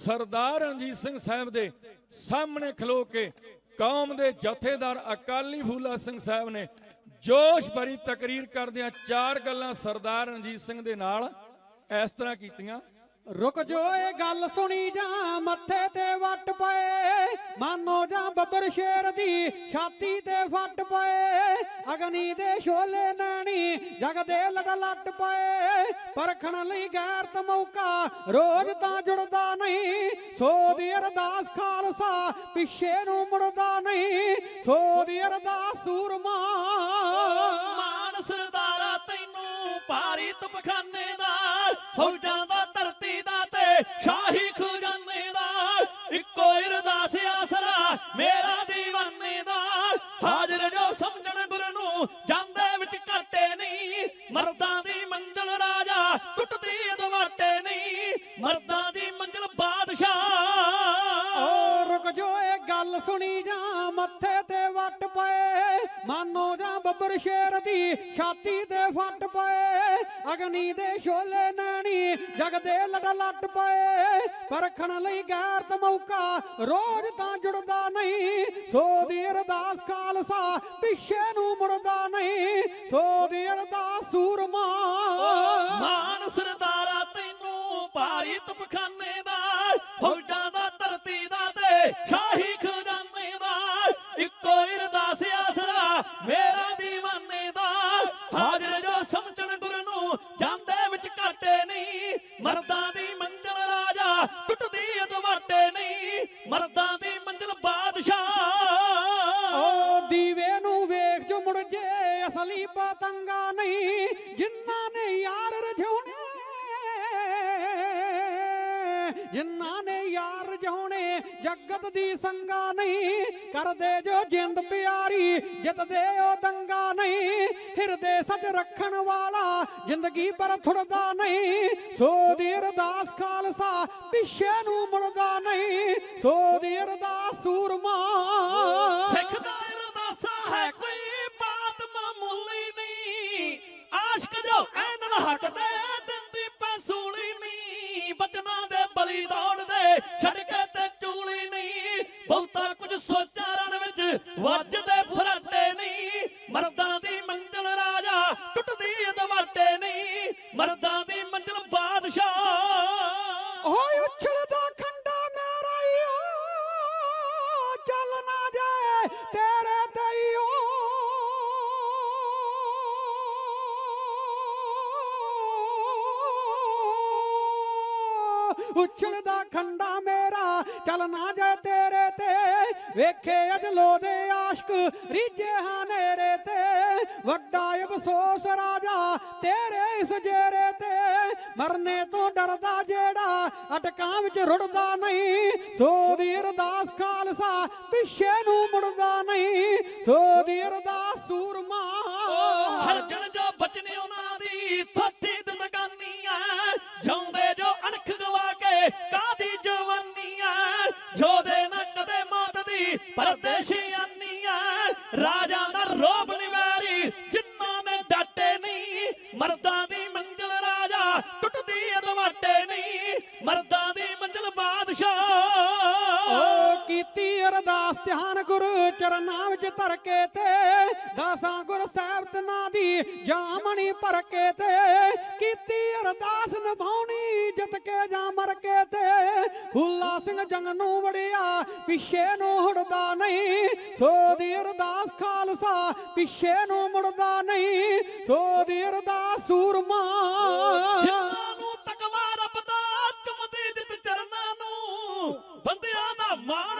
ਸਰਦਾਰ ਰਣਜੀਤ ਸਿੰਘ ਸਾਹਿਬ ਦੇ ਸਾਹਮਣੇ ਖਲੋ ਕੇ ਕੌਮ ਦੇ ਜਥੇਦਾਰ ਅਕਾਲੀ ਫੂਲਾ ਸਿੰਘ ਸਾਹਿਬ ਨੇ ਜੋਸ਼ ਭਰੀ ਤਕਰੀਰ ਕਰਦਿਆਂ ਚਾਰ ਗੱਲਾਂ ਸਰਦਾਰ ਰਣਜੀਤ ਸਿੰਘ ਦੇ ਨਾਲ ਇਸ ਤਰ੍ਹਾਂ ਕੀਤੀਆਂ। ਰੁਕ ਜੋ ਇਹ ਗੱਲ ਸੁਣੀ ਜਾ ਮੱਥੇ ਤੇ ਵੱਟ ਪਏ। ਮਾਨੋ ਜਾਂ ਬੱਬਰ ਸ਼ੇਰ ਦੀ ਛਾਤੀ ਤੇ ਫੱਟ ਪਏ, ਅਗਨੀ ਦੇ ਸ਼ੋਲੇ ਨੈਣੀ ਜਗ ਦੇ ਲੜ ਲੱਟ ਪਏ। ਪਰਖਣ ਲਈ ਗੈਰਤ ਮੌਕਾ, ਰੋਜ਼ ਤਾਂ ਜੁੜਦਾ ਨਹੀਂ। ਸੋ ਦੀ ਅਰਦਾਸ ਖਾਲਸਾ ਪਿੱਛੇ ਨੂੰ ਮੁੜਦਾ ਨਹੀਂ। ਸੋ ਦੀ ਅਰਦਾਸ ਸੂਰਮਾ ਮਰਦਾਂ ਦੀ ਮੰਜ਼ਲ ਰਾਜਾ ਟੁੱਟਦੀ ਅਦਵਾਟੇ ਨਹੀਂ, ਮਰਦਾਂ ਦੀ ਮੰਜ਼ਲ ਬਾਦਸ਼ਾਹ। ਓ ਰੁਕ ਜੋ, ਇਹ ਗੱਲ ਸੁਣੀ ਜਾ ਮੱਥੇ ਤੇ ਵੱਟ ਪਏ। ਮਾਨੋ ਜਾਂ ਬੱਬਰ ਸ਼ੇਰ ਦੀ ਛਾਤੀ ਤੇ ਫੱਟ ਪਏ। ਅਗਨੀ ਦੇ ਸ਼ੋਲੇ ਨੈਣੀ ਜਗ ਦੇ ਲੜ ਲੱਟ ਪਏ। ਪਰਖਣ ਲਈ ਗੈਰਤ ਮੌਕਾ ਰੋਜ਼ ਤਾਂ ਜੁੜਦਾ ਨਹੀਂ। ਅਰਦਾਸ ਖਾਲਸਾ, ਪਿੱਛੇ ਨੂੰ ਮੁੜਦਾ ਨਹੀਂ। ਸੋ ਅਰਦਾਸ ਸੂਰਮਾ। ਮਾਨ ਸਰਦਾਰਾ, ਤੈਨੂੰ ਭਾਰੀ ਤਪਖਾਨੇ ਦਾ, ਫੌਜਾਂ ਦਾ, ਧਰਤੀ ਦਾ ਤੇ ਸ਼ਾਹੀ ਖਜ਼ਾਨੇ ਦਾ। ਇੱਕੋ ਅਰਦਾਸ ਆਸਰਾ ਮੇਰਾ دیਵਾਨੇ ਦਾ। ਹਾਜ਼ਰ ਜੋ ਸਮਝਣ ਗੁਰ ਨੂੰ, ਜਾਂਦੇ ਵਿੱਚ ਘਾਟੇ ਨਹੀਂ। ਮਰਦਾਂ ਦੀ ਮੰਜ਼ਲ ਰਾਜਾ, ਟੁੱਟਦੀ ਅਦਵਾਟੇ ਨਹੀਂ। ਮਰਦਾਂ ਪਤੰਗਾ ਨਹੀਂ, ਜਿਨ੍ਹਾਂ ਨੇ ਯਾਰ ਰਝਾਉਣੇ, ਜਿਨ੍ਹਾਂ ਨੇ ਯਾਰ ਰਝਾਉਣੇ, ਜਗਤ ਦੀ ਸੰਗਾ ਨਹੀਂ ਕਰਦੇ ਜੋ ਜਿੰਦ ਪਿਆਰੀ, ਜਿੱਤਦੇ ਉਹ ਦੰਗਾ ਨਹੀਂ। ਹਿਰਦੇ ਸੱਚ ਰੱਖਣ ਵਾਲਾ ਜ਼ਿੰਦਗੀ ਪਰ ਥੁੜਦਾ ਨਹੀਂ। ਸੋ ਦੀ ਅਰਦਾਸ ਖਾਲਸਾ ਪਿੱਛੇ ਨੂੰ ਮੁੜਦਾ ਨਹੀਂ। ਸੋ ਦੀ ਅਰਦਾਸ ਸੂਰਮਾ ਸਿੱਖ ਨਹੀਂ ਬਚਨਾਂ ਦੇ ਬਲੀ ਦੌੜਦੇ ਛੱਡ ਕੇ ਤੇ ਚੂਲੀ ਨਹੀਂ। ਬਹੁਤਾ ਕੁਝ ਸੋਚਾਂ ਰਣ ਵਿੱਚ ਵੱਜਦੇ ਫਰਾਟੇ ਨਹੀਂ। ਮਰਦਾਂ ਦੀ ਮੰਜ਼ਲ ਰਾਜਾ ਟੁੱਟਦੀ ਦਵਾਟੇ ਨਹੀਂ। ਮਰਦਾਂ ਉਛਲਦਾ ਖੰਡਾ ਮੇਰਾ, ਚੱਲ ਨਾ ਜਾਏ ਤੇਰੇ ਤੇ। ਵੇਖੇ ਅਜਲੋ ਦੇ ਆਸ਼ਕ ਰੀਜੇ ਹਾਨੇਰੇ ਤੇ। ਵੱਡਾ ਅਫਸੋਸ ਰਾਜਾ, ਤੇਰੇ ਇਸ ਜੇਰੇ ਤੇ। ਮਰਨੇ ਤੋਂ ਡਰਦਾ ਜਿਹੜਾ, ਅਟਕਾਂ ਵਿੱਚ ਰੁੜਦਾ ਨਹੀਂ। ਸੋ ਦੀ ਅਰਦਾਸ ਖਾਲਸਾ, ਪਿੱਛੇ ਨੂੰ ਮੁੜਦਾ ਨਹੀਂ। ਸੋ ਦੀ ਅਰਦਾਸ ਸੂਰਮਾ। ਹਰਜਣ ਜੋ ਬਚਨੇ ਉਹਨਾਂ ਜੋਦੇ ਨਾ ਕਦੇ ਮੌਤ ਦੀ ਪਰਦੇਸ਼ੀਆਨੀ ਐ ਰਾਜਾਂ ਦਾ ਰੋਬ ਨਿਵਾਰੀ, ਜਿਨ੍ਹਾਂ ਨੇ ਡਾਟੇ ਨਹੀਂ, ਮਰਦਾਂ ਦੀ ਮੰਜ਼ਲ ਰਾਜਾ ਟੁੱਟਦੀ ਅਦਵਾਟੇ ਨਹੀਂ। ਮਰਦਾਂ ਦੀ ਮੰਜ਼ਲ ਬਾਦਸ਼ਾਹ। ਓ ਕੀਤੀ ਅਰਦਾਸ ਧਿਆਨ ਗੁਰੂ ਚਰਨਾਂ ਵਿੱਚ ਧਰ ਕੇ ਤੇ, ਦਾਸਾਂ ਗੁਰ ਸਾਹਿਬ ਤਨਾ ਦੀ ਜਾਮਣੀ ਭਰ ਕੇ ਤੇ। ਕੀਤੀ ਅਰਦਾਸ ਨਿਭਾਉਣੀ ਜਿੱਤ ਕੇ ਜਾਂ ਮਰ ਕੇ ਤੇ ਹੁੱਲਾ ਸਿੰਘ ਜੰਗ ਨੂੰ ਵੜਿਆ, ਪਿੱਛੇ ਨੂੰ ਹੁੜਦਾ ਨਹੀਂ। ਸੋ ਦੀ ਅਰਦਾਸ ਖਾਲਸਾ, ਪਿੱਛੇ ਨੂੰ ਮੁੜਦਾ ਨਹੀਂ। ਸੋ ਦੀ ਅਰਦਾਸ ਸੂਰਮਾ। ਜਿਨ੍ਹਾਂ ਨੂੰ ਤਕਵਾ ਰੱਬ ਦਾ ਚੁੰਮਦੀ ਜਿੱਤ ਚਰਨਾਂ ਨੂੰ, ਬੰਦਿਆਂ ਦਾ ਮਾਣ